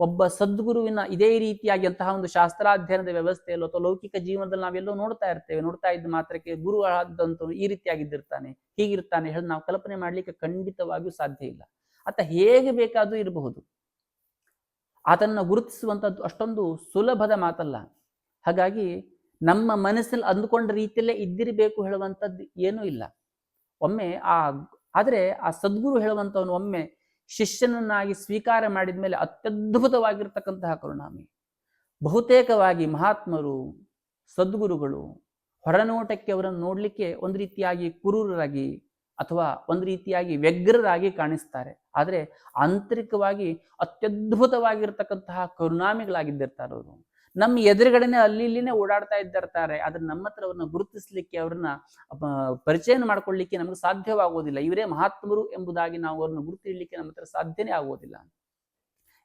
ಒಬ್ಬ ಸದ್ಗುರುವಿನ ಇದೇ ರೀತಿಯಾಗಿ ಅಂತಹ ಒಂದು ಶಾಸ್ತ್ರಾಧ್ಯಯನದ ವ್ಯವಸ್ಥೆಯಲ್ಲೋ ಅಥವಾ ಲೌಕಿಕ ಜೀವನದಲ್ಲಿ ನಾವೆಲ್ಲೋ ನೋಡ್ತಾ ಇರ್ತೇವೆ, ನೋಡ್ತಾ ಇದ್ದ ಮಾತ್ರಕ್ಕೆ ಗುರು ಆದಂತವನು ಈ ರೀತಿಯಾಗಿದ್ದಿರ್ತಾನೆ, ಹೀಗಿರ್ತಾನೆ ಹೇಳಿ ನಾವು ಕಲ್ಪನೆ ಮಾಡ್ಲಿಕ್ಕೆ ಖಂಡಿತವಾಗಿಯೂ ಸಾಧ್ಯ ಇಲ್ಲ. ಆತ ಹೇಗೆ ಬೇಕಾದರೂ ಇರಬಹುದು. ಆತನ್ನ ಗುರುತಿಸುವಂಥದ್ದು ಅಷ್ಟೊಂದು ಸುಲಭದ ಮಾತಲ್ಲ. ಹಾಗಾಗಿ ನಮ್ಮ ಮನಸ್ಸಲ್ಲಿ ಅಂದುಕೊಂಡ ರೀತಿಯಲ್ಲೇ ಇದ್ದಿರಬೇಕು ಹೇಳುವಂಥದ್ದು ಏನೂ ಇಲ್ಲ. ಒಮ್ಮೆ ಆ, ಆದರೆ ಆ ಸದ್ಗುರು ಹೇಳುವಂಥವನು ಒಮ್ಮೆ ಶಿಷ್ಯನನ್ನಾಗಿ ಸ್ವೀಕಾರ ಮಾಡಿದ ಮೇಲೆ ಅತ್ಯದ್ಭುತವಾಗಿರ್ತಕ್ಕಂತಹ ಕರುಣಾಮಿ ಬಹುತೇಕವಾಗಿ ಮಹಾತ್ಮರು, ಸದ್ಗುರುಗಳು ಹೊರನೋಟಕ್ಕೆ ಅವರನ್ನು ನೋಡಲಿಕ್ಕೆ ಒಂದು ರೀತಿಯಾಗಿ ಕುರೂರರಾಗಿ ಅಥವಾ ಒಂದು ರೀತಿಯಾಗಿ ವ್ಯಗ್ರರಾಗಿ ಕಾಣಿಸ್ತಾರೆ. ಆದರೆ ಆಂತರಿಕವಾಗಿ ಅತ್ಯದ್ಭುತವಾಗಿರ್ತಕ್ಕಂತಹ ಕರುಣಾಮಿಗಳಾಗಿದ್ದಿರ್ತಾರೆ ಅವರು. ನಮ್ಮ ಎದುರುಗಡೆನೆ ಅಲ್ಲಿ ಇಲ್ಲಿನೇ ಓಡಾಡ್ತಾ ಇದ್ದಿರ್ತಾರೆ. ಆದ್ರೆ ನಮ್ಮ ಹತ್ರ ಅವ್ರನ್ನ ಗುರುತಿಸ್ಲಿಕ್ಕೆ ಅವ್ರನ್ನ ಪರಿಚಯ ಮಾಡ್ಕೊಳ್ಳಿಕ್ಕೆ ನಮಗೆ ಸಾಧ್ಯವಾಗೋದಿಲ್ಲ. ಇವರೇ ಮಹಾತ್ಮರು ಎಂಬುದಾಗಿ ನಾವು ಅವ್ರನ್ನ ಗುರುತಿಡ್ಲಿಕ್ಕೆ ನಮ್ಮ ಹತ್ರ ಸಾಧ್ಯನೇ ಆಗೋದಿಲ್ಲ.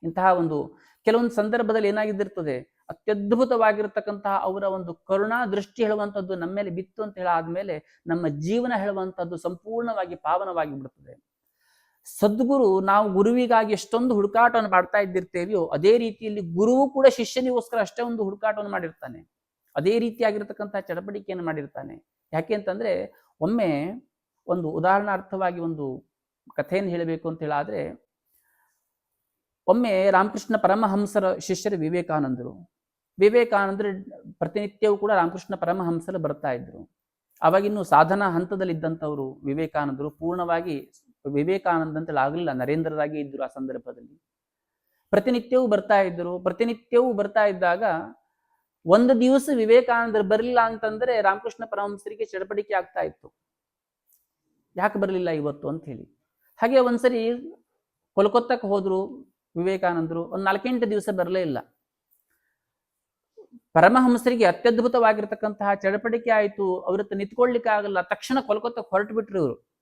ಇಂತಹ ಒಂದು, ಕೆಲವೊಂದು ಸಂದರ್ಭದಲ್ಲಿ ಏನಾಗಿದ್ದಿರ್ತದೆ, ಅತ್ಯದ್ಭುತವಾಗಿರ್ತಕ್ಕಂತಹ ಅವರ ಒಂದು ಕರುಣಾ ದೃಷ್ಟಿ ಹೇಳುವಂಥದ್ದು ನಮ್ಮ ಮೇಲೆ ಬಿತ್ತು ಅಂತ ಹೇಳಾದ್ಮೇಲೆ ನಮ್ಮ ಜೀವನ ಹೇಳುವಂಥದ್ದು ಸಂಪೂರ್ಣವಾಗಿ ಪಾವನವಾಗಿ ಬಿಡುತ್ತದೆ ಸದ್ಗುರು ನಾವು ಗುರುವಿಗಾಗಿ ಎಷ್ಟೊಂದು ಹುಡುಕಾಟವನ್ನು ಮಾಡ್ತಾ ಇದ್ದಿರ್ತೇವೆಯೋ, ಅದೇ ರೀತಿಯಲ್ಲಿ ಗುರುವು ಕೂಡ ಶಿಷ್ಯನಿಗೋಸ್ಕರ ಅಷ್ಟೇ ಒಂದು ಹುಡುಕಾಟವನ್ನು ಮಾಡಿರ್ತಾನೆ. ಅದೇ ರೀತಿಯಾಗಿರ್ತಕ್ಕಂತಹ ಚಡಪಡಿಕೆಯನ್ನು ಮಾಡಿರ್ತಾನೆ. ಯಾಕೆ ಅಂತಂದ್ರೆ, ಒಮ್ಮೆ ಒಂದು ಉದಾಹರಣಾರ್ಥವಾಗಿ ಒಂದು ಕಥೆಯನ್ನು ಹೇಳಬೇಕು ಅಂತ ಹೇಳಾದ್ರೆ, ಒಮ್ಮೆ ರಾಮಕೃಷ್ಣ ಪರಮಹಂಸರ ಶಿಷ್ಯರು ವಿವೇಕಾನಂದರು. ವಿವೇಕಾನಂದರು ಪ್ರತಿನಿತ್ಯವೂ ಕೂಡ ರಾಮಕೃಷ್ಣ ಪರಮಹಂಸರು ಬರ್ತಾ ಇದ್ರು. ಅವಾಗಿನ್ನೂ ಸಾಧನಾ ಹಂತದಲ್ಲಿದ್ದಂಥವ್ರು ವಿವೇಕಾನಂದರು. ಪೂರ್ಣವಾಗಿ ವಿವೇಕಾನಂದ ಅಂತೇಳಿ ಆಗಲಿಲ್ಲ ನರೇಂದ್ರರಾಗಿ ಇದ್ರು ಆ ಸಂದರ್ಭದಲ್ಲಿ. ಪ್ರತಿನಿತ್ಯವೂ ಬರ್ತಾ ಇದ್ದರು. ಪ್ರತಿನಿತ್ಯವೂ ಬರ್ತಾ ಇದ್ದಾಗ ಒಂದು ದಿವಸ ವಿವೇಕಾನಂದರು ಬರಲಿಲ್ಲ ಅಂತಂದ್ರೆ ರಾಮಕೃಷ್ಣ ಪರಮಹಂಸರಿಗೆ ಚಡಪಡಿಕೆ ಆಗ್ತಾ ಇತ್ತು. ಯಾಕೆ ಬರಲಿಲ್ಲ ಇವತ್ತು ಅಂತ ಹೇಳಿ. ಹಾಗೆ ಒಂದ್ಸರಿ ಕೋಲ್ಕತ್ತಾಕ್ಕೆ ಹೋದ್ರು ವಿವೇಕಾನಂದರು. ಒಂದು ನಾಲ್ಕೆಂಟು ದಿವಸ ಬರಲೇ ಇಲ್ಲ. ಪರಮಹಂಸರಿಗೆ ಅತ್ಯದ್ಭುತವಾಗಿರ್ತಕ್ಕಂತಹ ಚಡಪಡಿಕೆ ಆಯಿತು. ಅವ್ರ ಹತ್ರ ನಿಂತ್ಕೊಳ್ಳಿಕ್ಕೆ ಆಗಲ್ಲ ತಕ್ಷಣ ಕೊಲ್ಕತ್ತಾಕ್ಕೆ ಹೊರಟು ಬಿಟ್ರು ಇವರು.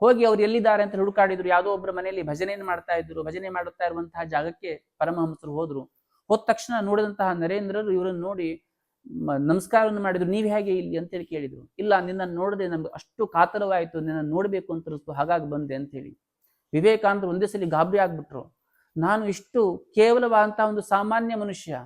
ಹೋಗಿ ಅವ್ರು ಎಲ್ಲಿದ್ದಾರೆ ಅಂತ ಹುಡುಕಾಡಿದ್ರು, ಯಾವುದೋ ಒಬ್ಬರ ಮನೆಯಲ್ಲಿ ಭಜನೆಯನ್ನು ಮಾಡ್ತಾ ಇದ್ರು, ಭಜನೆ ಮಾಡುತ್ತಾ ಇರುವಂತಹ ಜಾಗಕ್ಕೆ ಪರಮಹಂಸರು ಹೋದ್ರು. ಹೋದ ತಕ್ಷಣ ನೋಡಿದಂತಹ ನರೇಂದ್ರರು ಇವರನ್ನು ನೋಡಿ ನಮಸ್ಕಾರವನ್ನು ಮಾಡಿದ್ರು, ನೀವು ಹೇಗೆ ಇಲ್ಲಿ? ಅಂತೇಳಿ ಕೇಳಿದ್ರು. ಇಲ್ಲ ನಿನ್ನ ನೋಡದೆ ನಮ್ಗೆ ಅಷ್ಟು ಕಾತರವಾಯಿತು ನಿನ್ನ ನೋಡಬೇಕು ಅಂತ ಹಾಗಾಗಿ ಬಂದೆ ಅಂತೇಳಿ. ವಿವೇಕಾನಂದರು ಒಂದೇ ಸಲ ಗಾಬರಿ ಆಗ್ಬಿಟ್ರು. ನಾನು ಇಷ್ಟು ಕೇವಲವಾದಂತಹ ಒಂದು ಸಾಮಾನ್ಯ ಮನುಷ್ಯ.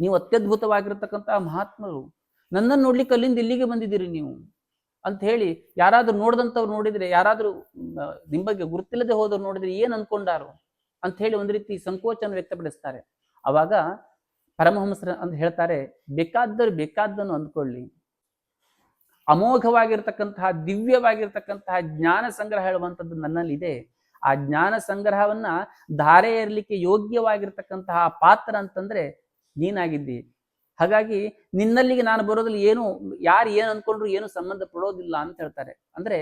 ನೀವು ಅತ್ಯದ್ಭುತವಾಗಿರ್ತಕ್ಕಂತಹ ಮಹಾತ್ಮರು. ನನ್ನನ್ನು ನೋಡ್ಲಿಕ್ಕೆ ಅಲ್ಲಿಂದ ಇಲ್ಲಿಗೆ ಬಂದಿದ್ದೀರಿ ನೀವು. ಅಂತ ಹೇಳಿ ಯಾರಾದ್ರೂ ನೋಡ್ದಂಥವ್ರು ನೋಡಿದ್ರೆ, ಯಾರಾದ್ರೂ ನಿಮ್ಮ ನಿಮ್ ಬಗ್ಗೆ ಗುರುತಿಲ್ಲದೆ ಹೋದವ್ರು ನೋಡಿದ್ರೆ ಏನ್ ಅನ್ಕೊಂಡಾರು ಅಂತ ಹೇಳಿ ಒಂದು ರೀತಿ ಸಂಕೋಚನ ವ್ಯಕ್ತಪಡಿಸ್ತಾರೆ. ಅವಾಗ ಪರಮಹಂಸರು ಅಂತ ಹೇಳ್ತಾರೆ ಬೇಕಾದ್ದರು ಬೇಕಾದ್ದನ್ನು ಅಂದ್ಕೊಳ್ಳಿ. ಅಮೋಘವಾಗಿರ್ತಕ್ಕಂತಹ, ದಿವ್ಯವಾಗಿರ್ತಕ್ಕಂತಹ ಜ್ಞಾನ ಸಂಗ್ರಹ ಹೇಳುವಂಥದ್ದು ನನ್ನಲ್ಲಿದೆ. ಆ ಜ್ಞಾನ ಸಂಗ್ರಹವನ್ನ ಧಾರೆ ಇರಲಿಕ್ಕೆ ಯೋಗ್ಯವಾಗಿರ್ತಕ್ಕಂತಹ ಪಾತ್ರ ಅಂತಂದ್ರೆ ನೀನಾಗಿದ್ದಿ. ಹಾಗಾಗಿ ನಿನ್ನಲ್ಲಿಗೆ ನಾನು ಬರೋದ್ರಲ್ಲಿ ಏನು, ಯಾರು ಏನು ಅನ್ಕೊಂಡ್ರು ಏನು ಸಂಬಂಧ ಪಡೋದಿಲ್ಲ ಅಂತ ಹೇಳ್ತಾರೆ. ಅಂದ್ರೆ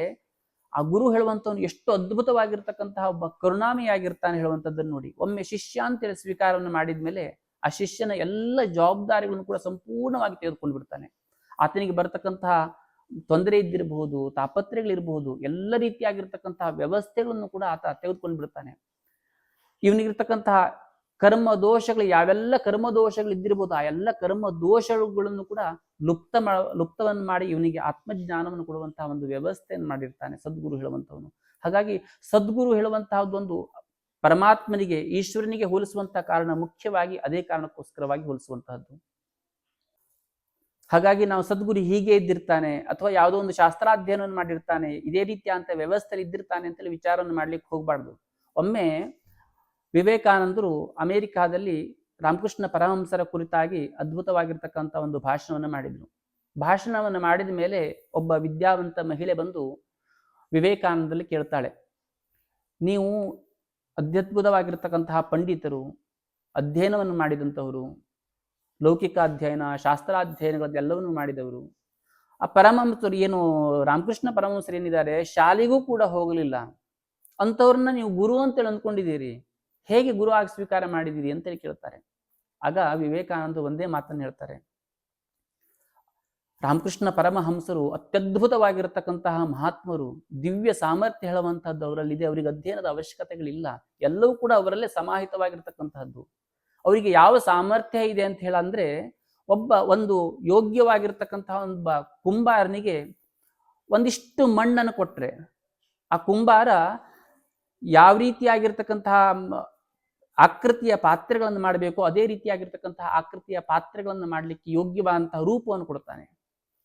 ಆ ಗುರು ಹೇಳುವಂತವನು ಎಷ್ಟು ಅದ್ಭುತವಾಗಿರ್ತಕ್ಕಂತಹ ಒಬ್ಬ ಕರುಣಾಮಿಯಾಗಿರ್ತಾನೆ ಹೇಳುವಂಥದ್ದನ್ನು ನೋಡಿ. ಒಮ್ಮೆ ಶಿಷ್ಯ ಅಂತೇಳಿ ಸ್ವೀಕಾರವನ್ನು ಮಾಡಿದ್ಮೇಲೆ ಆ ಶಿಷ್ಯನ ಎಲ್ಲ ಜವಾಬ್ದಾರಿಗಳನ್ನು ಕೂಡ ಸಂಪೂರ್ಣವಾಗಿ ತೆಗೆದುಕೊಂಡು ಬಿಡ್ತಾನೆ. ಆತನಿಗೆ ಬರತಕ್ಕಂತಹ ತೊಂದರೆ ಇದ್ದಿರಬಹುದು ತಾಪತ್ರೆಗಳಿರಬಹುದು ಎಲ್ಲ ರೀತಿಯಾಗಿರ್ತಕ್ಕಂತಹ ವ್ಯವಸ್ಥೆಗಳನ್ನು ಕೂಡ ಆತ ತೆಗೆದುಕೊಂಡು ಬಿಡ್ತಾನೆ. ಇವನಿಗಿರ್ತಕ್ಕಂತಹ ಕರ್ಮ ದೋಷಗಳು ಯಾವೆಲ್ಲ ಕರ್ಮ ದೋಷಗಳು ಇದ್ದಿರ್ಬೋದು, ಆ ಎಲ್ಲ ಕರ್ಮ ದೋಷಗಳನ್ನು ಕೂಡ ಲುಪ್ತ ಲುಪ್ತವನ್ನು ಮಾಡಿ ಇವನಿಗೆ ಆತ್ಮಜ್ಞಾನವನ್ನು ಕೊಡುವಂತಹ ಒಂದು ವ್ಯವಸ್ಥೆಯನ್ನು ಮಾಡಿರ್ತಾನೆ ಸದ್ಗುರು ಹೇಳುವಂತವನು ಹಾಗಾಗಿ ಸದ್ಗುರು ಹೇಳುವಂತಹದ್ದೊಂದು ಪರಮಾತ್ಮನಿಗೆ, ಈಶ್ವರನಿಗೆ ಹೋಲಿಸುವಂತಹ ಕಾರಣ ಮುಖ್ಯವಾಗಿ ಅದೇ ಕಾರಣಕ್ಕೋಸ್ಕರವಾಗಿ ಹೋಲಿಸುವಂತಹದ್ದು. ಹಾಗಾಗಿ ನಾವು ಸದ್ಗುರು ಹೀಗೆ ಇದ್ದಿರ್ತಾನೆ ಅಥವಾ ಯಾವುದೋ ಒಂದು ಶಾಸ್ತ್ರಾಧ್ಯಯನವನ್ನು ಮಾಡಿರ್ತಾನೆ, ಇದೇ ರೀತಿಯ ಅಂತ ವ್ಯವಸ್ಥೆಯಲ್ಲಿ ಇದ್ದಿರ್ತಾನೆ ಅಂತೇಳಿ ವಿಚಾರವನ್ನು ಮಾಡ್ಲಿಕ್ಕೆ ಹೋಗ್ಬಾರ್ದು. ಒಮ್ಮೆ ವಿವೇಕಾನಂದರು ಅಮೆರಿಕಾದಲ್ಲಿ ರಾಮಕೃಷ್ಣ ಪರಮಹಂಸರ ಕುರಿತಾಗಿ ಅದ್ಭುತವಾಗಿರ್ತಕ್ಕಂಥ ಒಂದು ಭಾಷಣವನ್ನು ಮಾಡಿದರು. ಭಾಷಣವನ್ನು ಮಾಡಿದ ಮೇಲೆ ಒಬ್ಬ ವಿದ್ಯಾವಂತ ಮಹಿಳೆ ಬಂದು ವಿವೇಕಾನಂದಲ್ಲಿ ಕೇಳ್ತಾಳೆ, ನೀವು ಅತ್ಯದ್ಭುತವಾಗಿರ್ತಕ್ಕಂತಹ ಪಂಡಿತರು, ಅಧ್ಯಯನವನ್ನು ಮಾಡಿದಂಥವರು ಲೌಕಿಕ ಅಧ್ಯಯನ ಶಾಸ್ತ್ರಾಧ್ಯಯನಗಳದ್ದೆಲ್ಲವನ್ನು ಮಾಡಿದವರು, ಆ ಪರಮಹಂಸರು ಏನು, ರಾಮಕೃಷ್ಣ ಪರಮಹಂಸರು ಏನಿದ್ದಾರೆ, ಶಾಲೆಗೂ ಕೂಡ ಹೋಗಲಿಲ್ಲ, ಅಂಥವ್ರನ್ನ ನೀವು ಗುರು ಅಂತೇಳಿ ಅಂದ್ಕೊಂಡಿದ್ದೀರಿ ಹೇಗೆ ಗುರು ಆಗಿ ಸ್ವೀಕಾರ ಮಾಡಿದಿರಿ ಅಂತ ಕೇಳ್ತಾರೆ. ಆಗ ವಿವೇಕಾನಂದ ಒಂದೇ ಮಾತನ್ನು ಹೇಳ್ತಾರೆ. ರಾಮಕೃಷ್ಣ ಪರಮಹಂಸರು ಅತ್ಯದ್ಭುತವಾಗಿರತಕ್ಕಂತಹ ಮಹಾತ್ಮರು ದಿವ್ಯ ಸಾಮರ್ಥ್ಯ ಹೇಳುವಂತಹದ್ದು ಅವರಲ್ಲಿದೆ. ಅವರಿಗೆ ಅಧ್ಯಯನದ ಅವಶ್ಯಕತೆಗಳಿಲ್ಲ. ಎಲ್ಲವೂ ಕೂಡ ಅವರಲ್ಲೇ ಸಮಾಹಿತವಾಗಿರ್ತಕ್ಕಂತಹದ್ದು. ಅವರಿಗೆ ಯಾವ ಸಾಮರ್ಥ್ಯ ಇದೆ ಅಂತ ಹೇಳಂದ್ರೆ ಒಬ್ಬ ಒಂದು ಯೋಗ್ಯವಾಗಿರ್ತಕ್ಕಂತಹ ಒಬ್ಬ ಕುಂಬಾರನಿಗೆ ಒಂದಿಷ್ಟು ಮಣ್ಣನ್ನು ಕೊಟ್ರೆ. ಆ ಕುಂಬಾರ ಯಾವ ರೀತಿಯಾಗಿರ್ತಕ್ಕಂತಹ ಆಕೃತಿಯ ಪಾತ್ರೆಗಳನ್ನು ಮಾಡಬೇಕು. ಅದೇ ರೀತಿಯಾಗಿರ್ತಕ್ಕಂತಹ ಆಕೃತಿಯ ಪಾತ್ರೆಗಳನ್ನು ಮಾಡಲಿಕ್ಕೆ ಯೋಗ್ಯವಾದಂತಹ ರೂಪವನ್ನು ಕೊಡ್ತಾನೆ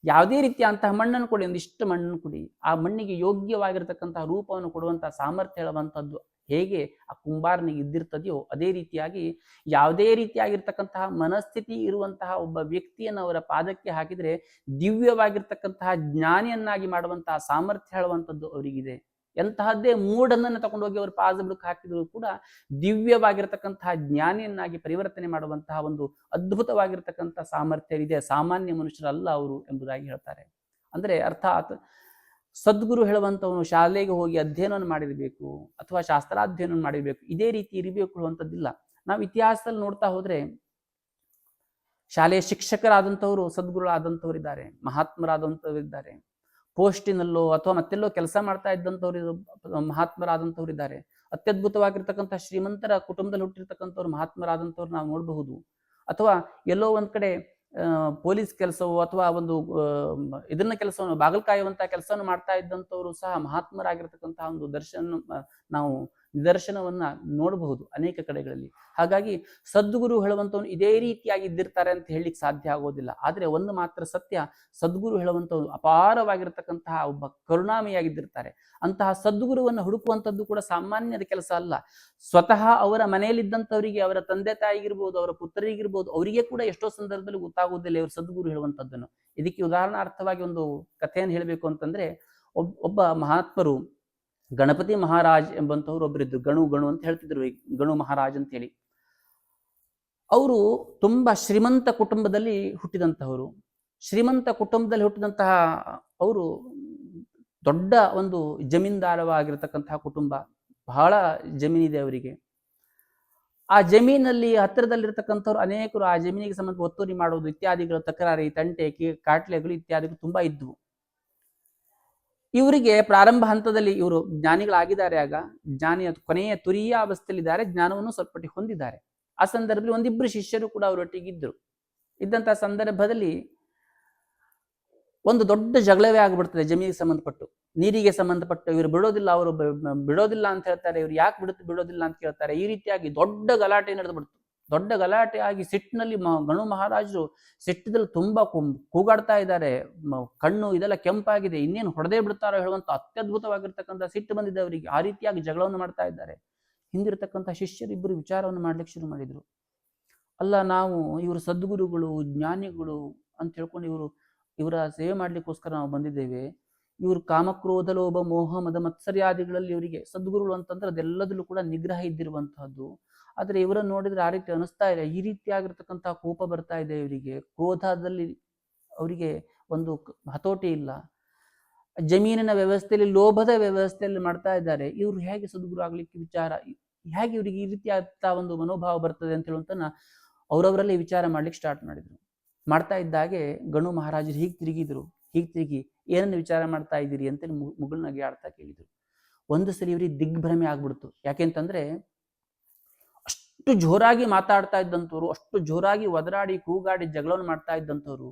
ಯಾವುದೇ ರೀತಿಯಾದಂತಹ ಮಣ್ಣನ್ನು ಕೊಡಿ, ಒಂದಿಷ್ಟು ಮಣ್ಣನ್ನು ಕೊಡಿ. ಆ ಮಣ್ಣಿಗೆ ಯೋಗ್ಯವಾಗಿರತಕ್ಕಂತಹ ರೂಪವನ್ನು ಕೊಡುವಂತಹ ಸಾಮರ್ಥ್ಯ ಹೇಳುವಂಥದ್ದು ಹೇಗೆ ಆ ಕುಂಬಾರನಿಗೆ ಇದ್ದಿರ್ತದೆಯೋ, ಅದೇ ರೀತಿಯಾಗಿ ಯಾವುದೇ ರೀತಿಯಾಗಿರ್ತಕ್ಕಂತಹ ಮನಸ್ಥಿತಿ ಇರುವಂತಹ ಒಬ್ಬ ವ್ಯಕ್ತಿಯನ್ನು ಅವರ ಪಾದಕ್ಕೆ ಹಾಕಿದರೆ ದಿವ್ಯವಾಗಿರ್ತಕ್ಕಂತಹ ಜ್ಞಾನಿಯನ್ನಾಗಿ ಮಾಡುವಂತಹ ಸಾಮರ್ಥ್ಯ ಹೇಳುವಂಥದ್ದು ಅವರಿಗಿದೆ. ಎಂತಹದ್ದೇ ಮೂಡನ್ನು ತಗೊಂಡು ಹೋಗಿ ಅವರು ಪಾದ ಬುಡಕ್ಕೆ ಹಾಕಿದ್ರು ಕೂಡ ದಿವ್ಯವಾಗಿರ್ತಕ್ಕಂತಹ ಜ್ಞಾನಿಯನ್ನಾಗಿ ಪರಿವರ್ತನೆ ಮಾಡುವಂತಹ ಒಂದು ಅದ್ಭುತವಾಗಿರ್ತಕ್ಕಂಥ ಸಾಮರ್ಥ್ಯವಿದೆ. ಸಾಮಾನ್ಯ ಮನುಷ್ಯರಲ್ಲ ಅವರು ಎಂಬುದಾಗಿ ಹೇಳ್ತಾರೆ. ಅಂದ್ರೆ ಅರ್ಥಾತ್ ಸದ್ಗುರು ಹೇಳುವಂಥವನು ಶಾಲೆಗೆ ಹೋಗಿ ಅಧ್ಯಯನವನ್ನು ಮಾಡಿರಬೇಕು ಅಥವಾ ಶಾಸ್ತ್ರಾಧ್ಯಯನವನ್ನು ಮಾಡಿರಬೇಕು, ಇದೇ ರೀತಿ ಇರಬೇಕು ಅಂತದ್ದಿಲ್ಲ ನಾವು ಇತಿಹಾಸದಲ್ಲಿ ನೋಡ್ತಾ ಹೋದ್ರೆ ಶಾಲೆಯ ಶಿಕ್ಷಕರಾದಂಥವರು, ಸದ್ಗುರುಗಳಾದಂಥವರಿದ್ದಾರೆ, ಮಹಾತ್ಮರಾದಂಥವರಿದ್ದಾರೆ. ಪೋಸ್ಟಿನಲ್ಲೋ ಅಥವಾ ಮತ್ತೆಲ್ಲೋ ಕೆಲಸ ಮಾಡ್ತಾ ಇದ್ದಂಥವ್ರು ಮಹಾತ್ಮರಾದಂಥವ್ರು ಇದ್ದಾರೆ. ಅತ್ಯದ್ಭುತವಾಗಿರ್ತಕ್ಕಂಥ ಶ್ರೀಮಂತರ ಕುಟುಂಬದಲ್ಲಿ ಹುಟ್ಟಿರ್ತಕ್ಕಂಥವ್ರು ಮಹಾತ್ಮರಾದಂಥವ್ರು ನಾವು ನೋಡಬಹುದು. ಅಥವಾ ಎಲ್ಲೋ ಒಂದ್ ಕಡೆ ಪೊಲೀಸ್ ಕೆಲಸವೋ ಅಥವಾ ಒಂದು ಇದನ್ನ ಕೆಲಸವನ್ನು ಬಾಗಲಕಾಯುವಂತಹ ಕೆಲಸವನ್ನು ಮಾಡ್ತಾ ಇದ್ದಂಥವ್ರು ಸಹ ಮಹಾತ್ಮರಾಗಿರ್ತಕ್ಕಂತಹ ಒಂದು ದರ್ಶನ ನಾವು ನಿದರ್ಶನವನ್ನ ನೋಡಬಹುದು ಅನೇಕ ಕಡೆಗಳಲ್ಲಿ. ಹಾಗಾಗಿ ಸದ್ಗುರು ಹೇಳುವಂಥವ್ನು ಇದೇ ರೀತಿಯಾಗಿ ಇದ್ದಿರ್ತಾರೆ ಅಂತ ಹೇಳಲಿಕ್ಕೆ ಸಾಧ್ಯ ಆಗೋದಿಲ್ಲ. ಆದರೆ ಒಂದು ಮಾತ್ರ ಸತ್ಯ, ಸದ್ಗುರು ಹೇಳುವಂಥವ್ರು ಅಪಾರವಾಗಿರ್ತಕ್ಕಂತಹ ಒಬ್ಬ ಕರುಣಾಮಿಯಾಗಿದ್ದಿರ್ತಾರೆ ಅಂತಹ ಸದ್ಗುರುವನ್ನು ಹುಡುಕುವಂಥದ್ದು ಕೂಡ ಸಾಮಾನ್ಯದ ಕೆಲಸ ಅಲ್ಲ. ಸ್ವತಃ ಅವರ ಮನೆಯಲ್ಲಿದ್ದಂಥವರಿಗೆ ಅವರ ತಂದೆ ತಾಯಿಗಿರ್ಬೋದು, ಅವರ ಪುತ್ರರಿಗಿರ್ಬೋದು ಅವರಿಗೆ ಕೂಡ ಎಷ್ಟೋ ಸಂದರ್ಭದಲ್ಲಿ ಗೊತ್ತಾಗುವುದಿಲ್ಲ ಇವರು ಸದ್ಗುರು ಹೇಳುವಂಥದ್ದನ್ನು ಇದಕ್ಕೆ ಉದಾಹರಣಾರ್ಥವಾಗಿ ಒಂದು ಕಥೆಯನ್ನು ಹೇಳಬೇಕು ಅಂತಂದ್ರೆ, ಒಬ್, ಒಬ್ಬ ಮಹಾತ್ಮರು ಗಣಪತಿ ಮಹಾರಾಜ್ ಎಂಬಂತವ್ರು ಒಬ್ಬರಿದ್ರು ಗಣು ಗಣು ಅಂತ ಹೇಳ್ತಿದ್ರು ಗಣು ಮಹಾರಾಜ್ ಅಂತೇಳಿ. ಅವರು ತುಂಬಾ ಶ್ರೀಮಂತ ಕುಟುಂಬದಲ್ಲಿ ಹುಟ್ಟಿದಂತಹವರು ಶ್ರೀಮಂತ ಕುಟುಂಬದಲ್ಲಿ ಹುಟ್ಟಿದಂತಹ ಅವರು ದೊಡ್ಡ ಒಂದು ಜಮೀನ್ದಾರವಾಗಿರತಕ್ಕಂತಹ ಕುಟುಂಬ. ಬಹಳ ಜಮೀನಿದೆ ಅವರಿಗೆ. ಆ ಜಮೀನಲ್ಲಿ ಹತ್ತಿರದಲ್ಲಿರ್ತಕ್ಕಂಥವ್ರು ಅನೇಕರು ಆ ಜಮೀನಿಗೆ ಸಂಬಂಧ ಒತ್ತುವರಿ ಮಾಡುವುದು ಇತ್ಯಾದಿಗಳು ತಕರಾರಿ ತಂಟೆ ಕಾಟ್ಲೆಗಳು ಇತ್ಯಾದಿಗಳು ತುಂಬಾ ಇದ್ವು. ಇವರಿಗೆ ಪ್ರಾರಂಭ ಹಂತದಲ್ಲಿ ಇವರು ಜ್ಞಾನಿಗಳಾಗಿದ್ದಾರೆ ಆಗ ಜ್ಞಾನಿಯ ಕೊನೆಯ ತುರಿಯ ಅವಸ್ಥೆಯಲ್ಲಿದ್ದಾರೆ, ಜ್ಞಾನವನ್ನು ಸ್ವಲ್ಪ ಹೊಂದಿದ್ದಾರೆ. ಆ ಸಂದರ್ಭದಲ್ಲಿ ಒಂದಿಬ್ಬರು ಶಿಷ್ಯರು ಕೂಡ ಅವರೊಟ್ಟಿಗಿದ್ದರು ಇದ್ದಂಥ ಸಂದರ್ಭದಲ್ಲಿ ಒಂದು ದೊಡ್ಡ ಜಗಳವೇ ಆಗ್ಬಿಡ್ತದೆ ಜಮೀನಿಗೆ ಸಂಬಂಧಪಟ್ಟು. ನೀರಿಗೆ ಸಂಬಂಧಪಟ್ಟು ಇವರು ಬಿಡೋದಿಲ್ಲ, ಅವರು ಬಿಡೋದಿಲ್ಲ ಅಂತ ಹೇಳ್ತಾರೆ, ಇವರು ಯಾಕೆ ಬಿಡುತ್ತೆ, ಬಿಡೋದಿಲ್ಲ ಅಂತ ಕೇಳ್ತಾರೆ. ಈ ರೀತಿಯಾಗಿ ದೊಡ್ಡ ಗಲಾಟೆ ನಡೆದು ಬಿಡ್ತು ದೊಡ್ಡ ಗಲಾಟೆ ಆಗಿ ಸಿಟ್ಟಿನಲ್ಲಿ ಗಣು ಮಹಾರಾಜರು ಸಿಟ್ಟದಲ್ಲಿ ತುಂಬಾ ಕೂಗಾಡ್ತಾ ಇದ್ದಾರೆ. ಕಣ್ಣು ಇದೆಲ್ಲ ಕೆಂಪಾಗಿದೆ. ಇನ್ನೇನು ಹೊಡೆದೇ ಬಿಡ್ತಾರೋ ಹೇಳುವಂತ ಅತ್ಯದ್ಭುತವಾಗಿರ್ತಕ್ಕಂಥ ಸಿಟ್ಟು ಬಂದಿದೆ ಅವರಿಗೆ ಆ ರೀತಿಯಾಗಿ ಜಗಳವನ್ನು ಮಾಡ್ತಾ ಇದ್ದಾರೆ. ಹಿಂದಿರತಕ್ಕಂಥ ಶಿಷ್ಯರಿಬ್ಬರು ವಿಚಾರವನ್ನು ಮಾಡ್ಲಿಕ್ಕೆ ಶುರು ಮಾಡಿದ್ರು. ಅಲ್ಲ, ನಾವು ಇವರು ಸದ್ಗುರುಗಳು, ಜ್ಞಾನಿಗಳು ಅಂತ ಹೇಳ್ಕೊಂಡು ಇವರು, ಇವರ ಸೇವೆ ಮಾಡ್ಲಿಕ್ಕೋಸ್ಕರ ನಾವು ಬಂದಿದ್ದೇವೆ. ಇವರು ಕಾಮಕ್ರೋಧ, ಲೋಭ, ಮೋಹ, ಮದ, ಮತ್ಸರ್ಯಾದಿಗಳಲ್ಲಿ ಇವರಿಗೆ ಸದ್ಗುರುಗಳು ಅಂತಂದ್ರೆ ಅದೆಲ್ಲದಲ್ಲೂ ಕೂಡ ನಿಗ್ರಹ ಇದ್ದಿರುವಂತಹದ್ದು. ಆದ್ರೆ ಇವರನ್ನು ನೋಡಿದ್ರೆ ಆ ರೀತಿ ಅನಿಸ್ತಾ ಇದೆ. ಈ ರೀತಿಯಾಗಿರ್ತಕ್ಕಂತಹ ಕೋಪ ಬರ್ತಾ ಇದೆ ಇವರಿಗೆ. ಕ್ರೋಧದಲ್ಲಿ ಅವರಿಗೆ ಒಂದು ಹತೋಟಿ ಇಲ್ಲ. ಜಮೀನಿನ ವ್ಯವಸ್ಥೆಯಲ್ಲಿ, ಲೋಭದ ವ್ಯವಸ್ಥೆಯಲ್ಲಿ ಮಾಡ್ತಾ ಇದ್ದಾರೆ. ಇವರು ಹೇಗೆ ಸದ್ಗುರು ಆಗ್ಲಿಕ್ಕೆ ವಿಚಾರ? ಹೇಗೆ ಇವರಿಗೆ ಈ ರೀತಿಯಾದ ಒಂದು ಮನೋಭಾವ ಬರ್ತದೆ ಅಂತ ಹೇಳುವಂತನ ಅವರವರಲ್ಲಿ ವಿಚಾರ ಮಾಡ್ಲಿಕ್ಕೆ ಸ್ಟಾರ್ಟ್ ಮಾಡಿದ್ರು. ಮಾಡ್ತಾ ಇದ್ದಾಗೆ ಗಣು ಮಹಾರಾಜರು ಹೀಗೆ ತಿರುಗಿದ್ರು. ಹೀಗೆ ತಿರುಗಿ, ಏನನ್ನು ವಿಚಾರ ಮಾಡ್ತಾ ಇದ್ದೀರಿ? ಅಂತೇಳಿ ಮುಗುಳ್ನಾಗಿ ಆಡ್ತಾ ಕೇಳಿದ್ರು. ಒಂದು ಸಲ ಇವ್ರಿಗೆ ದಿಗ್ಭ್ರಮೆ ಆಗ್ಬಿಡ್ತು. ಯಾಕೆಂತಂದ್ರೆ ಅಷ್ಟು ಜೋರಾಗಿ ಮಾತಾಡ್ತಾ ಇದ್ದಂಥವ್ರು, ಅಷ್ಟು ಜೋರಾಗಿ ಒದರಾಡಿ ಕೂಗಾಡಿ ಜಗಳವನ್ನು ಮಾಡ್ತಾ ಇದ್ದಂಥವ್ರು,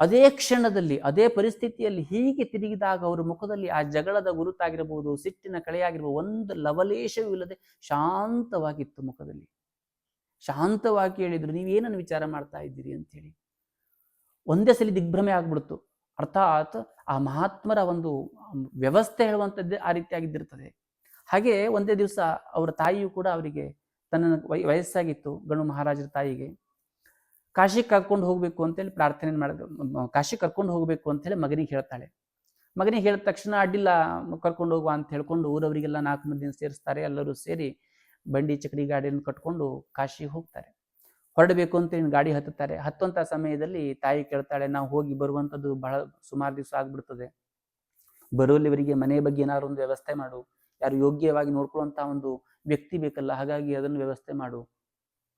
ಅದೇ ಕ್ಷಣದಲ್ಲಿ, ಅದೇ ಪರಿಸ್ಥಿತಿಯಲ್ಲಿ ಹೀಗೆ ತಿರುಗಿದಾಗ ಅವರ ಮುಖದಲ್ಲಿ ಆ ಜಗಳದ ಗುರುತಾಗಿರಬಹುದು ಸಿಟ್ಟಿನ ಕಳೆಯಾಗಿರ್ಬೋದು, ಒಂದು ಲವಲೇಶವಿಲ್ಲದೆ ಶಾಂತವಾಗಿತ್ತು ಮುಖದಲ್ಲಿ. ಶಾಂತವಾಗಿ ಹೇಳಿದ್ರು ನೀವೇನನ್ನು ವಿಚಾರ ಮಾಡ್ತಾ ಇದ್ದೀರಿ? ಅಂತೇಳಿ ಒಂದೇ ಸಲ ದಿಗ್ಭ್ರಮೆ ಆಗ್ಬಿಡ್ತು. ಅರ್ಥಾತ್ ಆ ಮಹಾತ್ಮರ ಒಂದು ವ್ಯವಸ್ಥೆ ಹೇಳುವಂಥದ್ದೇ ಆ ರೀತಿಯಾಗಿದ್ದಿರ್ತದೆ. ಹಾಗೆ ಒಂದೇ ದಿವಸ ಅವರ ತಾಯಿಯು ಕೂಡ ಅವರಿಗೆ ತನ್ನ ವಯಸ್ಸಾಗಿತ್ತು ಗಣು ಮಹಾರಾಜರ ತಾಯಿಗೆ. ಕಾಶಿ ಕರ್ಕೊಂಡು ಹೋಗ್ಬೇಕು ಅಂತೇಳಿ ಪ್ರಾರ್ಥನೆ ಮಾಡಿದ್ರು. ಕಾಶಿ ಕರ್ಕೊಂಡು ಹೋಗ್ಬೇಕು ಅಂತೇಳಿ ಮಗನಿಗೆ ಹೇಳ್ತಾಳೆ. ಮಗನಿಗೆ ಹೇಳಿದ ತಕ್ಷಣ, ಅಡ್ಡಿಲ್ಲ, ಕರ್ಕೊಂಡು ಹೋಗುವ ಅಂತ ಹೇಳ್ಕೊಂಡು ಊರವರಿಗೆಲ್ಲ ನಾಲ್ಕು ಮಂದಿನ ಸೇರಿಸ್ತಾರೆ. ಎಲ್ಲರೂ ಸೇರಿ ಬಂಡಿ, ಚಕಡಿ, ಗಾಡಿಯನ್ನು ಕಟ್ಕೊಂಡು ಕಾಶಿಗೆ ಹೋಗ್ತಾರೆ. ಹೊರಡಬೇಕು ಅಂತ ಗಾಡಿ ಹತ್ತುತ್ತಾರೆ. ಹತ್ತುವಂತ ಸಮಯದಲ್ಲಿ ತಾಯಿ ಕೇಳ್ತಾಳೆ, ನಾವು ಹೋಗಿ ಬರುವಂಥದ್ದು ಬಹಳ ಸುಮಾರು ದಿವಸ ಆಗ್ಬಿಡ್ತದೆ. ಬರುವಲ್ಲಿವರಿಗೆ ಮನೆ ಬಗ್ಗೆ ಏನಾದ್ರು ಒಂದು ವ್ಯವಸ್ಥೆ ಮಾಡು. ಯಾರು ಯೋಗ್ಯವಾಗಿ ನೋಡ್ಕೊಳ್ಳುವಂಥ ಒಂದು ವ್ಯಕ್ತಿ ಬೇಕಲ್ಲ, ಹಾಗಾಗಿ ಅದನ್ನು ವ್ಯವಸ್ಥೆ ಮಾಡು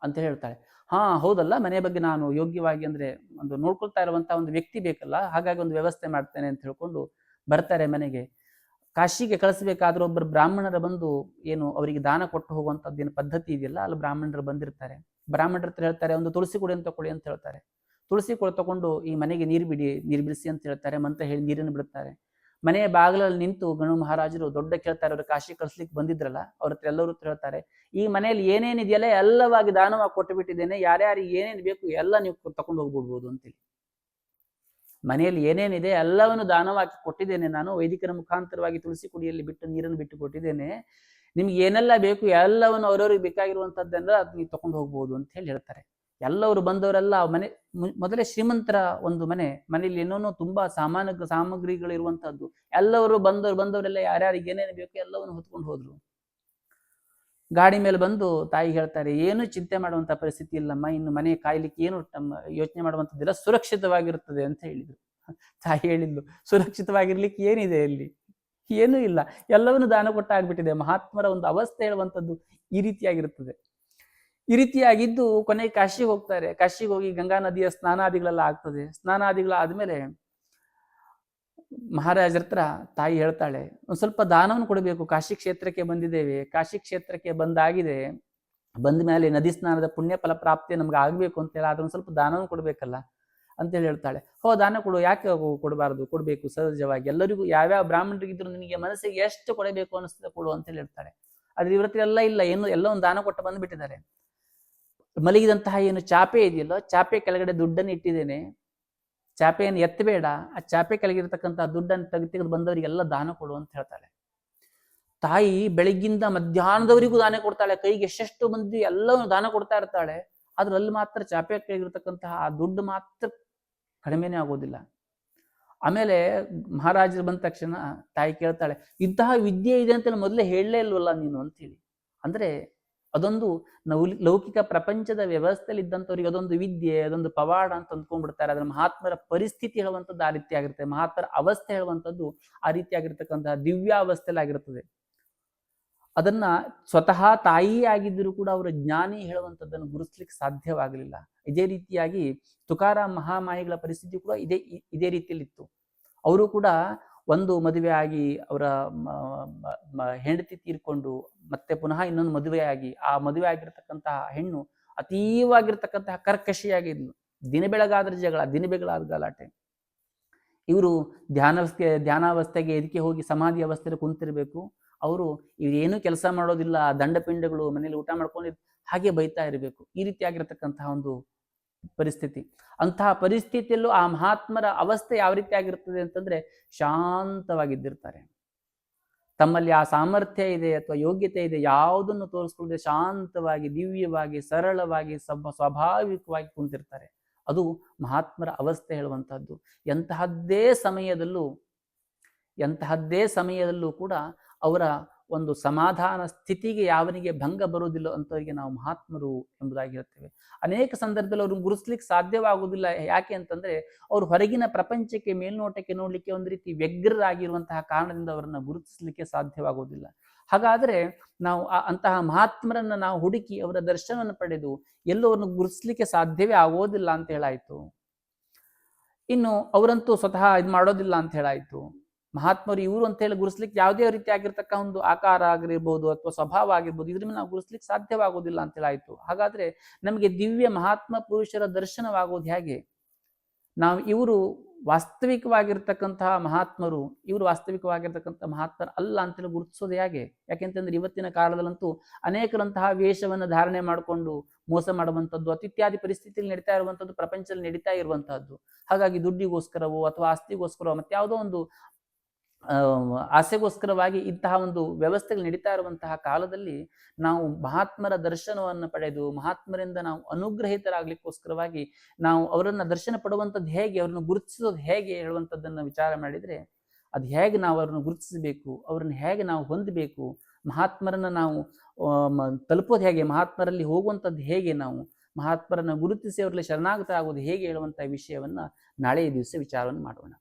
ಅಂತ ಹೇಳ್ತಾಳೆ. ಹಾ, ಹೌದಲ್ಲ, ಮನೆ ಬಗ್ಗೆ ನಾನು ಯೋಗ್ಯವಾಗಿ ಅಂದ್ರೆ ಒಂದು ನೋಡ್ಕೊಳ್ತಾ ಇರುವಂತ ಒಂದು ವ್ಯಕ್ತಿ ಬೇಕಲ್ಲ, ಹಾಗಾಗಿ ಒಂದು ವ್ಯವಸ್ಥೆ ಮಾಡ್ತೇನೆ ಅಂತ ಹೇಳ್ಕೊಂಡು ಬರ್ತಾರೆ ಮನೆಗೆ. ಕಾಶಿಗೆ ಕಳಿಸ್ಬೇಕಾದ್ರೆ ಒಬ್ಬರು ಬ್ರಾಹ್ಮಣರ ಬಂದು ಏನು ಅವರಿಗೆ ದಾನ ಕೊಟ್ಟು ಹೋಗುವಂಥದ್ದು ಏನು ಪದ್ಧತಿ ಇದೆಯಲ್ಲ, ಅಲ್ಲಿ ಬ್ರಾಹ್ಮಣರು ಬಂದಿರ್ತಾರೆ. ಬ್ರಾಹ್ಮಣರ ಹತ್ರ ಹೇಳ್ತಾರೆ, ಒಂದು ತುಳಸಿ ಕೊಡಿ ಅಂತ ಕೊಡಿ ಅಂತ ಹೇಳ್ತಾರೆ. ತುಳಸಿ ಕೊಡ ತಗೊಂಡು ಈ ಮನೆಗೆ ನೀರು ಬಿಡಿ, ನೀರು ಬಿಡಿಸಿ ಅಂತ ಹೇಳ್ತಾರೆ, ಮಂತ್ರ ಹೇಳಿ ನೀರನ್ನು ಬಿಡುತ್ತಾರೆ. ಮನೆಯ ಬಾಗಿಲಲ್ಲಿ ನಿಂತು ಗಣು ಮಹಾರಾಜರು ದೊಡ್ಡ ಕೇಳ್ತಾರೆ ಅವರು ಕಾಶಿ ಕಳಿಸ್ಲಿಕ್ಕೆ ಬಂದಿದ್ರಲ್ಲ, ಅವ್ರ ಹತ್ರ ಎಲ್ಲರೂ ಹೇಳ್ತಾರೆ, ಈ ಮನೆಯಲ್ಲಿ ಏನೇನಿದೆಯಲ್ಲ ಎಲ್ಲವಾಗಿ ದಾನವಾಗಿ ಕೊಟ್ಟು ಬಿಟ್ಟಿದ್ದೇನೆ ಯಾರ್ಯಾರಿಗೆ ಏನೇನು ಬೇಕು ಎಲ್ಲ ನೀವು ತಗೊಂಡು ಹೋಗ್ಬಿಡ್ಬೋದು ಅಂತೇಳಿ ಮನೆಯಲ್ಲಿ ಏನೇನಿದೆ ಎಲ್ಲವನ್ನು ದಾನವಾಗಿ ಕೊಟ್ಟಿದ್ದೇನೆ, ನಾನು ವೈದಿಕರ ಮುಖಾಂತರವಾಗಿ ತುಳಸಿ ಕುಡಿಯಲ್ಲಿ ಬಿಟ್ಟು ನೀರನ್ನು ಬಿಟ್ಟು ಕೊಟ್ಟಿದ್ದೇನೆ, ನಿಮ್ಗೆ ಏನೆಲ್ಲ ಬೇಕು ಎಲ್ಲವನ್ನು ಅವರವ್ರಿಗೆ ಬೇಕಾಗಿರುವಂತದ್ದೆಲ್ಲ ಅದ್ ನೀವು ತಗೊಂಡು ಹೋಗ್ಬೋದು ಅಂತ ಹೇಳಿ ಹೇಳ್ತಾರೆ. ಎಲ್ಲವರು ಬಂದವರೆಲ್ಲ ಮನೆ ಮೊದಲೇ ಶ್ರೀಮಂತರ ಒಂದು ಮನೆ, ಮನೆಯಲ್ಲಿ ಏನೋ ತುಂಬಾ ಸಾಮಾನ ಸಾಮಗ್ರಿಗಳು ಇರುವಂತಹದ್ದು ಎಲ್ಲವರು ಬಂದವರು, ಬಂದವರೆಲ್ಲ ಯಾರ್ಯಾರಿಗೆ ಏನೇನು ಬೇಕು ಎಲ್ಲವನ್ನು ಹೊತ್ಕೊಂಡು ಹೋದ್ರು. ಗಾಡಿ ಮೇಲೆ ಬಂದು ತಾಯಿ ಹೇಳ್ತಾರೆ, ಏನು ಚಿಂತೆ ಮಾಡುವಂತ ಪರಿಸ್ಥಿತಿ ಇಲ್ಲಮ್ಮ, ಇನ್ನು ಮನೆ ಕಾಯ್ಲಿಕ್ಕೆ ಏನು ತಮ್ಮ ಯೋಚನೆ ಮಾಡುವಂಥದ್ದಿಲ್ಲ ಸುರಕ್ಷಿತವಾಗಿರುತ್ತದೆ ಅಂತ ಹೇಳಿದ್ರು. ತಾಯಿ ಹೇಳಿದ್ಲು, ಸುರಕ್ಷಿತವಾಗಿರ್ಲಿಕ್ಕೆ ಏನಿದೆ ಇಲ್ಲಿ? ಏನೂ ಇಲ್ಲ. ಎಲ್ಲವನ್ನು ದಾನ ಕೊಟ್ಟಾಗ್ಬಿಟ್ಟಿದೆ. ಮಹಾತ್ಮರ ಒಂದು ಅವಸ್ಥೆ ಹೇಳುವಂಥದ್ದು ಈ ರೀತಿಯಾಗಿರುತ್ತದೆ. ಈ ರೀತಿಯಾಗಿದ್ದು ಕೊನೆಗೆ ಕಾಶಿಗೆ ಹೋಗ್ತಾರೆ. ಕಾಶಿಗೆ ಹೋಗಿ ಗಂಗಾ ನದಿಯ ಸ್ನಾನಾದಿಗಳೆಲ್ಲ ಆಗ್ತದೆ. ಸ್ನಾನಾದಿಗಳಾದ್ಮೇಲೆ ಮಹಾರಾಜರ ಹತ್ರ ತಾಯಿ ಹೇಳ್ತಾಳೆ, ಒಂದ್ ಸ್ವಲ್ಪ ದಾನವನ್ನು ಕೊಡಬೇಕು. ಕಾಶಿ ಕ್ಷೇತ್ರಕ್ಕೆ ಬಂದಿದ್ದೇವೆ. ಕಾಶಿ ಕ್ಷೇತ್ರಕ್ಕೆ ಬಂದಾಗಿದೆ. ಬಂದ ಮೇಲೆ ನದಿ ಸ್ನಾನದ ಪುಣ್ಯ ಫಲ ಪ್ರಾಪ್ತಿ ನಮ್ಗೆ ಆಗ್ಬೇಕು ಅಂತ ಹೇಳಿ ಅದೊಂದು ಸ್ವಲ್ಪ ದಾನವನ್ನು ಕೊಡ್ಬೇಕಲ್ಲ? ಅಂತೇಳಿ ಹೇಳ್ತಾಳೆ. ಹೋ, ದಾನ ಕೊಡು. ಯಾಕೆ ಕೊಡಬಾರ್ದು? ಕೊಡಬೇಕು ಸಹಜವಾಗಿ. ಎಲ್ಲರಿಗೂ ಯಾವ್ಯಾವ ಬ್ರಾಹ್ಮಣರಿಗಿದ್ರು ನಿನಗೆ ಮನಸ್ಸಿಗೆ ಎಷ್ಟು ಕೊಡಬೇಕು ಅನಿಸ್ತದೆ ಕೊಡು ಅಂತೇಳಿ ಹೇಳ್ತಾಳೆ. ಆದ್ರೆ ಇವ್ರ ಎಲ್ಲ ಇಲ್ಲ. ಏನು, ಎಲ್ಲ ಒಂದು ದಾನ ಕೊಟ್ಟು ಬಂದ್ಬಿಟ್ಟಿದ್ದಾರೆ. ಮಲಗಿದಂತಹ ಏನು ಚಾಪೆ ಇದೆಯಲ್ಲೋ, ಚಾಪೆ ಕೆಳಗಡೆ ದುಡ್ಡನ್ನು ಇಟ್ಟಿದ್ದೇನೆ. ಚಾಪೆಯನ್ನು ಎತ್ತಬೇಡ. ಆ ಚಾಪೆ ಕೆಳಗಿರ್ತಕ್ಕಂಥ ದುಡ್ಡನ್ನು ತೆಗೆದು ತೆಗೆದು ಬಂದವರಿಗೆಲ್ಲ ದಾನ ಕೊಡು ಅಂತ ಹೇಳ್ತಾಳೆ. ತಾಯಿ ಬೆಳಗ್ಗಿಂದ ಮಧ್ಯಾಹ್ನದವರಿಗೂ ದಾನ ಕೊಡ್ತಾಳೆ. ಕೈಗೆ ಎಷ್ಟೆಷ್ಟು ಮಂದಿ ಎಲ್ಲವನ್ನು ದಾನ ಕೊಡ್ತಾ ಇರ್ತಾಳೆ. ಆದ್ರೆ ಅಲ್ಲಿ ಮಾತ್ರ ಚಾಪೆ ಕೆಳಗಿರ್ತಕ್ಕಂತಹ ಆ ದುಡ್ಡು ಮಾತ್ರ ಕಡಿಮೆನೇ ಆಗೋದಿಲ್ಲ. ಆಮೇಲೆ ಮಹಾರಾಜರು ಬಂದ ತಕ್ಷಣ ತಾಯಿ ಕೇಳ್ತಾಳೆ, ಇಂತಹ ವಿದ್ಯೆ ಇದೆ ಅಂತ ಮೊದಲೇ ಹೇಳಲೇ ಇಲ್ವಲ್ಲ ನೀನು? ಅಂತೇಳಿ ಅಂದ್ರೆ ಅದೊಂದು ನೌಲಿ ಲೌಕಿಕ ಪ್ರಪಂಚದ ವ್ಯವಸ್ಥೆಯಲ್ಲಿ ಇದ್ದಂಥವ್ರಿಗೆ ಅದೊಂದು ವಿದ್ಯೆ, ಅದೊಂದು ಪವಾಡ ಅಂತ ಅಂದ್ಕೊಂಡ್ಬಿಡ್ತಾರೆ. ಅದರ ಮಹಾತ್ಮರ ಪರಿಸ್ಥಿತಿ ಹೇಳುವಂಥದ್ದು ಆ ರೀತಿ ಆಗಿರುತ್ತೆ. ಮಹಾತ್ಮರ ಅವಸ್ಥೆ ಹೇಳುವಂಥದ್ದು ಆ ರೀತಿಯಾಗಿರ್ತಕ್ಕಂತಹ ದಿವ್ಯಾವಸ್ಥೆಯಲ್ಲಿ ಆಗಿರ್ತದೆ ಅದನ್ನ ಸ್ವತಃ ತಾಯಿ ಆಗಿದ್ದರೂ ಕೂಡ ಅವರ ಜ್ಞಾನಿ ಹೇಳುವಂಥದ್ದನ್ನು ಗುರುತಿಸ್ಲಿಕ್ಕೆ ಸಾಧ್ಯವಾಗಲಿಲ್ಲ. ಇದೇ ರೀತಿಯಾಗಿ ತುಕಾರ ಮಹಾಮಾಯಿಗಳ ಪರಿಸ್ಥಿತಿ ಕೂಡ ಇದೇ ಇದೇ ರೀತಿಯಲ್ಲಿತ್ತು. ಅವರು ಕೂಡ ಒಂದು ಮದುವೆ ಆಗಿ ಅವರ ಹೆಂಡತಿ ತೀರ್ಕೊಂಡು ಮತ್ತೆ ಪುನಃ ಇನ್ನೊಂದು ಮದುವೆ ಆಗಿ, ಆ ಮದುವೆ ಆಗಿರ್ತಕ್ಕಂತಹ ಹೆಣ್ಣು ಅತೀವಾಗಿರ್ತಕ್ಕಂತಹ ಕರ್ಕಶಿಯಾಗಿದ್ಲು ದಿನ ಬೆಳಗಾದ್ರೆ ಜಗಳ, ದಿನ ಬೆಳಗಾದ ಗಲಾಟೆ. ಇವರು ಧ್ಯಾನವಸ್ಥೆ, ಧ್ಯಾನಾವಸ್ಥೆಗೆ ಇದಕ್ಕೆ ಹೋಗಿ ಸಮಾಧಿ ಅವಸ್ಥೆಯಲ್ಲಿ ಕುಂತಿರ್ಬೇಕು. ಅವರು ಇವ್ರೇನು ಕೆಲಸ ಮಾಡೋದಿಲ್ಲ, ದಂಡಪಿಂಡಗಳು ಮನೇಲಿ ಊಟ ಮಾಡ್ಕೊಂಡು ಹಾಗೆ ಬೈತಾ ಇರಬೇಕು. ಈ ರೀತಿಯಾಗಿರ್ತಕ್ಕಂತಹ ಒಂದು ಪರಿಸ್ಥಿತಿ. ಅಂತಹ ಪರಿಸ್ಥಿತಿಯಲ್ಲೂ ಆ ಮಹಾತ್ಮರ ಅವಸ್ಥೆ ಯಾವ ರೀತಿ ಆಗಿರ್ತದೆ ಅಂತಂದ್ರೆ ಶಾಂತವಾಗಿದ್ದಿರ್ತಾರೆ. ತಮ್ಮಲ್ಲಿ ಆ ಸಾಮರ್ಥ್ಯ ಇದೆ ಅಥವಾ ಯೋಗ್ಯತೆ ಇದೆ ಯಾವುದನ್ನು ತೋರಿಸ್ಕೊಳ್ಳದೆ ಶಾಂತವಾಗಿ, ದಿವ್ಯವಾಗಿ, ಸರಳವಾಗಿ, ಸಬ್ ಸ್ವಾಭಾವಿಕವಾಗಿ ಕುಂತಿರ್ತಾರೆ. ಅದು ಮಹಾತ್ಮರ ಅವಸ್ಥೆ ಹೇಳುವಂತಹದ್ದು. ಎಂತಹದ್ದೇ ಸಮಯದಲ್ಲೂ ಎಂತಹದ್ದೇ ಸಮಯದಲ್ಲೂ ಕೂಡ ಅವರ ಒಂದು ಸಮಾಧಾನ ಸ್ಥಿತಿಗೆ ಯಾವನಿಗೆ ಭಂಗ ಬರುವುದಿಲ್ಲ ಅಂತವರಿಗೆ ನಾವು ಮಹಾತ್ಮರು ಎಂಬುದಾಗಿ ಹೇಳ್ತೇವೆ ಅನೇಕ ಸಂದರ್ಭದಲ್ಲಿ ಅವ್ರನ್ನ ಗುರುಸ್ಲಿಕ್ಕೆ ಸಾಧ್ಯವಾಗುವುದಿಲ್ಲ. ಯಾಕೆ ಅಂತಂದ್ರೆ ಅವರು ಹೊರಗಿನ ಪ್ರಪಂಚಕ್ಕೆ ಮೇಲ್ನೋಟಕ್ಕೆ ನೋಡಲಿಕ್ಕೆ ಒಂದು ರೀತಿ ವ್ಯಗ್ರರಾಗಿರುವಂತಹ ಕಾರಣದಿಂದ ಅವರನ್ನು ಗುರುತಿಸ್ಲಿಕ್ಕೆ ಸಾಧ್ಯವಾಗುವುದಿಲ್ಲ. ಹಾಗಾದ್ರೆ ನಾವು ಅಂತಹ ಮಹಾತ್ಮರನ್ನ ನಾವು ಹುಡುಕಿ ಅವರ ದರ್ಶನವನ್ನು ಪಡೆದು ಎಲ್ಲವರನ್ನು ಗುರುತಿಸ್ಲಿಕ್ಕೆ ಸಾಧ್ಯವೇ ಆಗೋದಿಲ್ಲ ಅಂತ ಹೇಳಾಯಿತು. ಇನ್ನು ಅವರಂತೂ ಸ್ವತಃ ಇದು ಮಾಡೋದಿಲ್ಲ ಅಂತ ಹೇಳಾಯ್ತು. ಮಹಾತ್ಮರು ಇವರು ಅಂತ ಹೇಳಿ ಗುರುಸ್ಲಿಕ್ಕೆ ಯಾವುದೇ ರೀತಿ ಆಗಿರ್ತಕ್ಕ ಒಂದು ಆಕಾರ ಆಗಿರ್ಬೋದು ಅಥವಾ ಸ್ವಭಾವ ಆಗಿರ್ಬೋದು, ಇದ್ರ ಮೇಲೆ ನಾವು ಗುರುಸ್ಲಿಕ್ಕೆ ಸಾಧ್ಯವಾಗೋದಿಲ್ಲ ಅಂತ ಆಯ್ತು. ಹಾಗಾದ್ರೆ ನಮಗೆ ದಿವ್ಯ ಮಹಾತ್ಮ ಪುರುಷರ ದರ್ಶನವಾಗೋದು ಹೇಗೆ? ನಾವು ಇವರು ವಾಸ್ತವಿಕವಾಗಿರ್ತಕ್ಕಂತಹ ಮಹಾತ್ಮರು, ಇವರು ವಾಸ್ತವಿಕವಾಗಿರ್ತಕ್ಕಂಥ ಮಹಾತ್ಮರು ಅಲ್ಲ ಅಂತೇಳಿ ಗುರುತಿಸೋದು ಹೇಗೆ? ಯಾಕೆಂತಂದ್ರೆ ಇವತ್ತಿನ ಕಾಲದಲ್ಲಂತೂ ಅನೇಕರಂತಹ ವೇಷವನ್ನು ಧಾರಣೆ ಮಾಡಿಕೊಂಡು ಮೋಸ ಮಾಡುವಂಥದ್ದು ಅತಿತ್ಯಾದಿ ಪರಿಸ್ಥಿತಿಯಲ್ಲಿ ನಡೀತಾ ಇರುವಂಥದ್ದು ಪ್ರಪಂಚದಲ್ಲಿ ನಡೀತಾ ಇರುವಂತಹದ್ದು ಹಾಗಾಗಿ ದುಡ್ಡಿಗೋಸ್ಕರವೋ ಅಥವಾ ಆಸ್ತಿಗೋಸ್ಕರವೋ ಮತ್ತೆ ಯಾವುದೋ ಒಂದು ಆಸೆಗೋಸ್ಕರವಾಗಿ ಇಂತಹ ಒಂದು ವ್ಯವಸ್ಥೆಗಳು ನಡೀತಾ ಇರುವಂತಹ ಕಾಲದಲ್ಲಿ ನಾವು ಮಹಾತ್ಮರ ದರ್ಶನವನ್ನು ಪಡೆದು, ಮಹಾತ್ಮರಿಂದ ನಾವು ಅನುಗ್ರಹಿತರಾಗಲಿಕ್ಕೋಸ್ಕರವಾಗಿ ನಾವು ಅವರನ್ನು ದರ್ಶನ ಪಡುವಂಥದ್ದು ಹೇಗೆ, ಅವ್ರನ್ನ ಗುರುತಿಸೋದು ಹೇಗೆ ಹೇಳುವಂಥದ್ದನ್ನು ವಿಚಾರ ಮಾಡಿದರೆ, ಅದು ಹೇಗೆ ನಾವು ಅವರನ್ನು ಗುರುತಿಸಬೇಕು, ಅವ್ರನ್ನ ಹೇಗೆ ನಾವು ಹೊಂದಬೇಕು, ಮಹಾತ್ಮರನ್ನು ನಾವು ತಲುಪೋದು ಹೇಗೆ, ಮಹಾತ್ಮರಲ್ಲಿ ಹೋಗುವಂಥದ್ದು ಹೇಗೆ ನಾವು, ಮಹಾತ್ಮರನ್ನು ಗುರುತಿಸಿ ಅವರಲ್ಲಿ ಶರಣಾಗತ ಆಗೋದು ಹೇಗೆ ಹೇಳುವಂಥ ವಿಷಯವನ್ನು ನಾಳೆಯ ದಿವಸ ವಿಚಾರವನ್ನು ಮಾಡೋಣ.